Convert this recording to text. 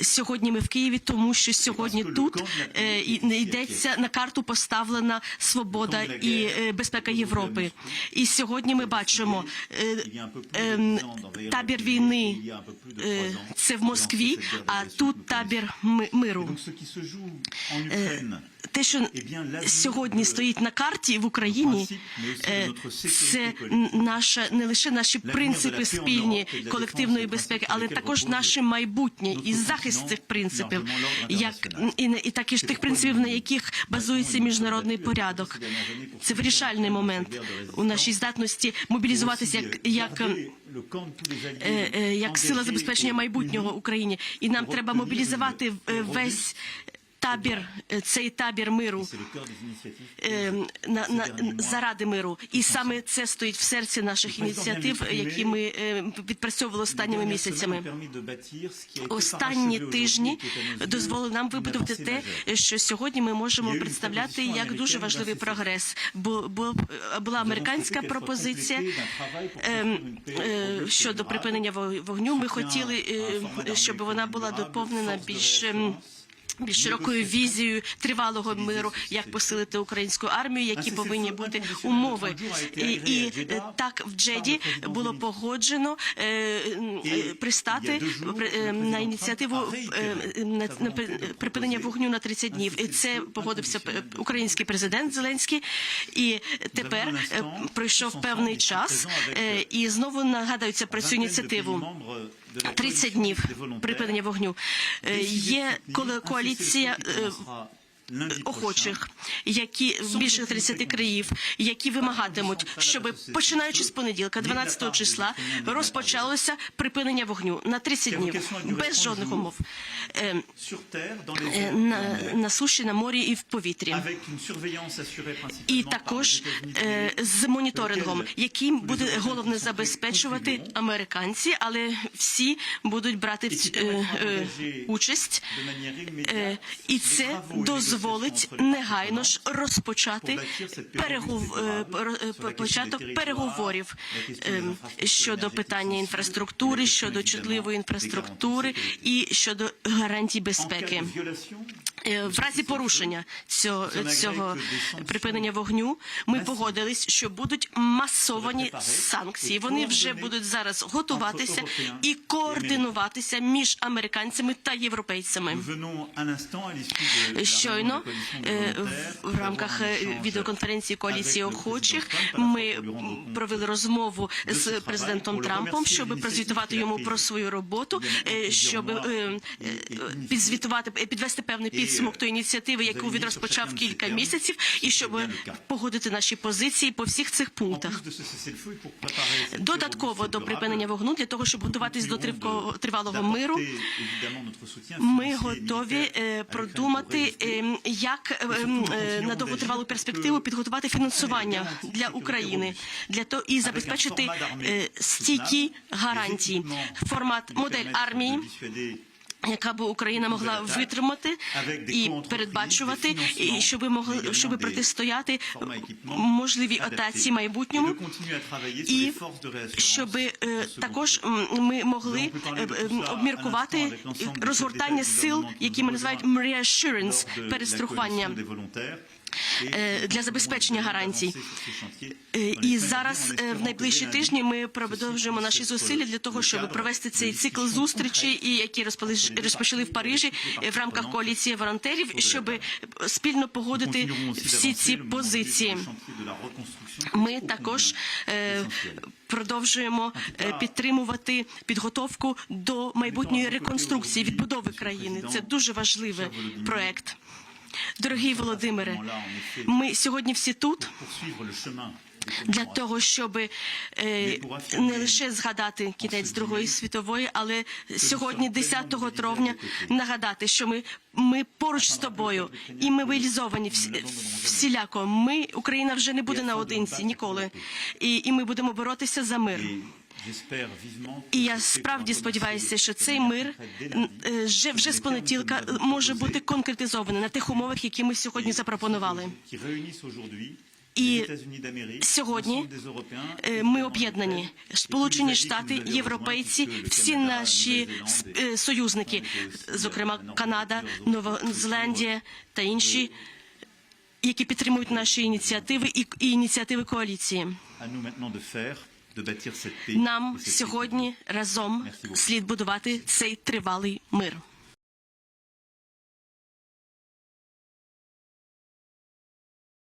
Сьогодні ми в Києві, тому що сьогодні тут е, йдеться на карту поставлена свобода і е, безпека Європи. І сьогодні ми бачимо е, ем, табір війни. Це в Москві, а тут табір миру. Те, що сьогодні стоїть на карті в Україні, це наша не лише наші принципи спільні колективної безпеки, але також наше майбутнє і захист цих принципів, як і, і також тих принципів, на яких базується міжнародний порядок. Це вирішальний момент у нашій здатності мобілізуватися як як. alliés е, е, як сила забезпечення майбутнього Україні, і нам треба мобілізувати весь табір, е, цей табір миру е, на, на заради миру, і саме це стоїть в серці наших ініціатив, які ми е, відпрацьовували останніми місяцями. Останні тижні дозволили нам вибудувати те, що сьогодні ми можемо представляти як дуже важливий прогрес. Бо, е, була американська пропозиція ем, е, щодо припинення вогню. Ми хотіли, е, щоб вона була доповнена більш. Більш широкою візією тривалого миру, як посилити українську армію, які повинні бути умови. І, і е, так в Джеді було погоджено е, е, пристати при- е, на ініціативу е, на, на припинення вогню на 30 днів. І це погодився е, український президент Зеленський. І тепер е, пройшов певний час, е, і знову нагадаються про цю ініціативу. 30 днів припинення вогню. Е, Є коли коаліція е, охочих, які більше 30 країв, які вимагатимуть, щоб починаючи з понеділка, 12 числа, розпочалося припинення вогню на 30 днів без жодних умов. Е, е, на, на суші, на морі і в повітрі. І також е, з моніторингом, яким буде головне забезпечувати американці, але всі будуть брати в участь. І це дозволить негайно ж розпочати перегов... е, е, початок переговорів е, щодо питання інфраструктури, щодо чутливої інфраструктури і щодо гарантій безпеки. Е, В разі порушення цього, цього припинення вогню ми погодились, що будуть масовані санкції. Вони вже будуть зараз готуватися і координуватися між американцями та європейцями. Щойно е, в- рамках е, відеоконференції коаліції охочих ми провели розмову з президентом Трампом, щоб прозвітувати йому про свою роботу, щоб підзвітувати, підвести певний підсумок тої ініціативи, яку він розпочав кілька місяців, і щоб погодити наші позиції по всіх цих пунктах. Додатково до припинення вогню для того, щоб готуватись до тривалого миру. Ми готові е, продумати, е, як е, на довготривалу перспективу підготувати фінансування для України, для того і забезпечити стійкі гарантії. Формат модель армії. Яка би Україна могла витримати і передбачувати, і щоб могли щоб протистояти можливій атаці майбутньому, і щоб е, також ми могли е, обміркувати розгортання сил, які ми називають reassurance, перестрахування для забезпечення гарантій. Е, І зараз е, в найближчі тижні ми продовжуємо наші зусилля для того, щоб провести цей цикл зустрічей, і які розпочали в Парижі е, в рамках коаліції волонтерів, щоб спільно погодити всі ці позиції. Ми також е, продовжуємо е, підтримувати підготовку до майбутньої реконструкції відбудови країни. Це дуже важливий проект. Дорогий Володимире, ми сьогодні всі тут для того, щоб е, не лише згадати кінець Другої світової, але сьогодні, 10 травня, нагадати, що ми, ми поруч з тобою і ми мобілізовані всіляко. Ми Україна вже не буде наодинці ніколи, і, і ми будемо боротися за мир. І я справді сподіваюся, що цей мир е, вже, вже з понеділка може бути конкретизований на тих умовах, які ми сьогодні запропонували. І сьогодні е, ми об'єднані. Сполучені Штати, європейці, всі наші е, союзники, зокрема Канада, Нова Зеландія та інші, які підтримують наші ініціативи і, ініціативи коаліції. Нам сьогодні разом слід будувати цей тривалий мир.